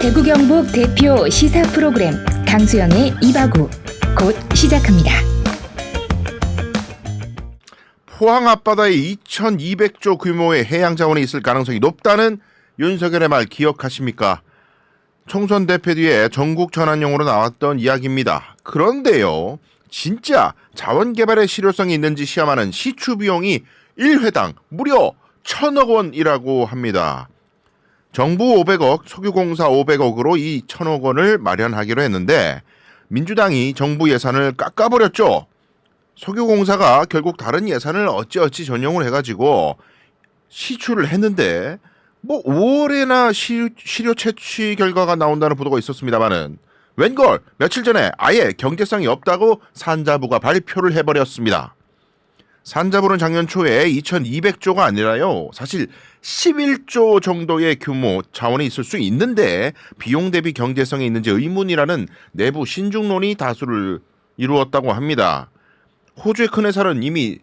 대구 경북 대표 시사 프로그램 강수영의 이바구 곧 시작합니다. 포항 앞바다에 2,200조 규모의 해양 자원이 있을 가능성이 높다는 윤석열의 말 기억하십니까? 총선 대패 뒤에 전국 전환용으로 나왔던 이야기입니다. 그런데요, 진짜 자원 개발의 실효성이 있는지 시험하는 시추 비용이 1회당 무려 1,000억 원이라고 합니다. 정부 500억, 석유공사 500억으로 이 1,000억 원을 마련하기로 했는데 민주당이 정부 예산을 깎아버렸죠. 석유공사가 결국 다른 예산을 어찌어찌 전용을 해가지고 시추를 했는데 뭐 5월에나 시, 실효 채취 결과가 나온다는 보도가 있었습니다만은 웬걸 며칠 전에 아예 경제성이 없다고 산자부가 발표를 해버렸습니다. 산자부는 작년 초에 2,200조가 아니라요. 사실 11조 정도의 규모 자원이 있을 수 있는데 비용 대비 경제성이 있는지 의문이라는 내부 신중론이 다수를 이루었다고 합니다. 호주의 큰 회사는 이미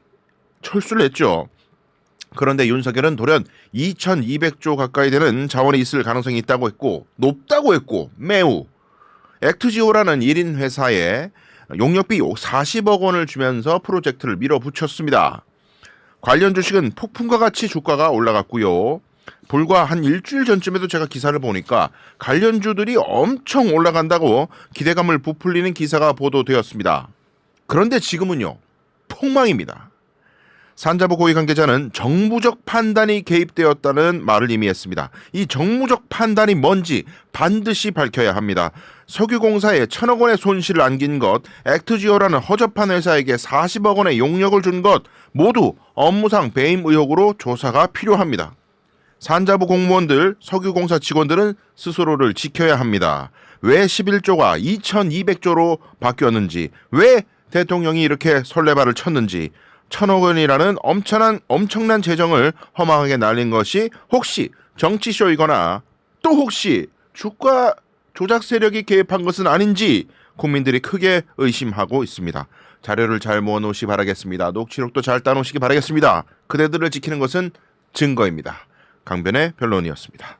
철수를 했죠. 그런데 윤석열은 돌연 2,200조 가까이 되는 자원이 있을 가능성이 있다고 했고 높다고 했고 매우 액트지오라는 1인 회사에 용역비 40억 원을 주면서 프로젝트를 밀어붙였습니다. 관련 주식은 폭풍과 같이 주가가 올라갔고요. 불과 한 일주일 전쯤에도 제가 기사를 보니까 관련주들이 엄청 올라간다고 기대감을 부풀리는 기사가 보도되었습니다. 그런데 지금은요, 폭망입니다. 산자부 고위 관계자는 정부적 판단이 개입되었다는 말을 이미 했습니다. 이 정무적 판단이 뭔지 반드시 밝혀야 합니다. 석유공사에 천억 원의 손실을 안긴 것, 액트지오라는 허접한 회사에게 40억 원의 용역을 준 것 모두 업무상 배임 의혹으로 조사가 필요합니다. 산자부 공무원들, 석유공사 직원들은 스스로를 지켜야 합니다. 왜 11조가 2,200조로 바뀌었는지, 왜 대통령이 이렇게 설레발을 쳤는지, 천억 원이라는 엄청난 엄청난 재정을 허망하게 날린 것이 혹시 정치쇼이거나 또 혹시 주가 조작 세력이 개입한 것은 아닌지 국민들이 크게 의심하고 있습니다. 자료를 잘 모아놓으시 기 바라겠습니다. 녹취록도 잘 따놓으시기 바라겠습니다. 그대들을 지키는 것은 증거입니다. 강변의 변론이었습니다.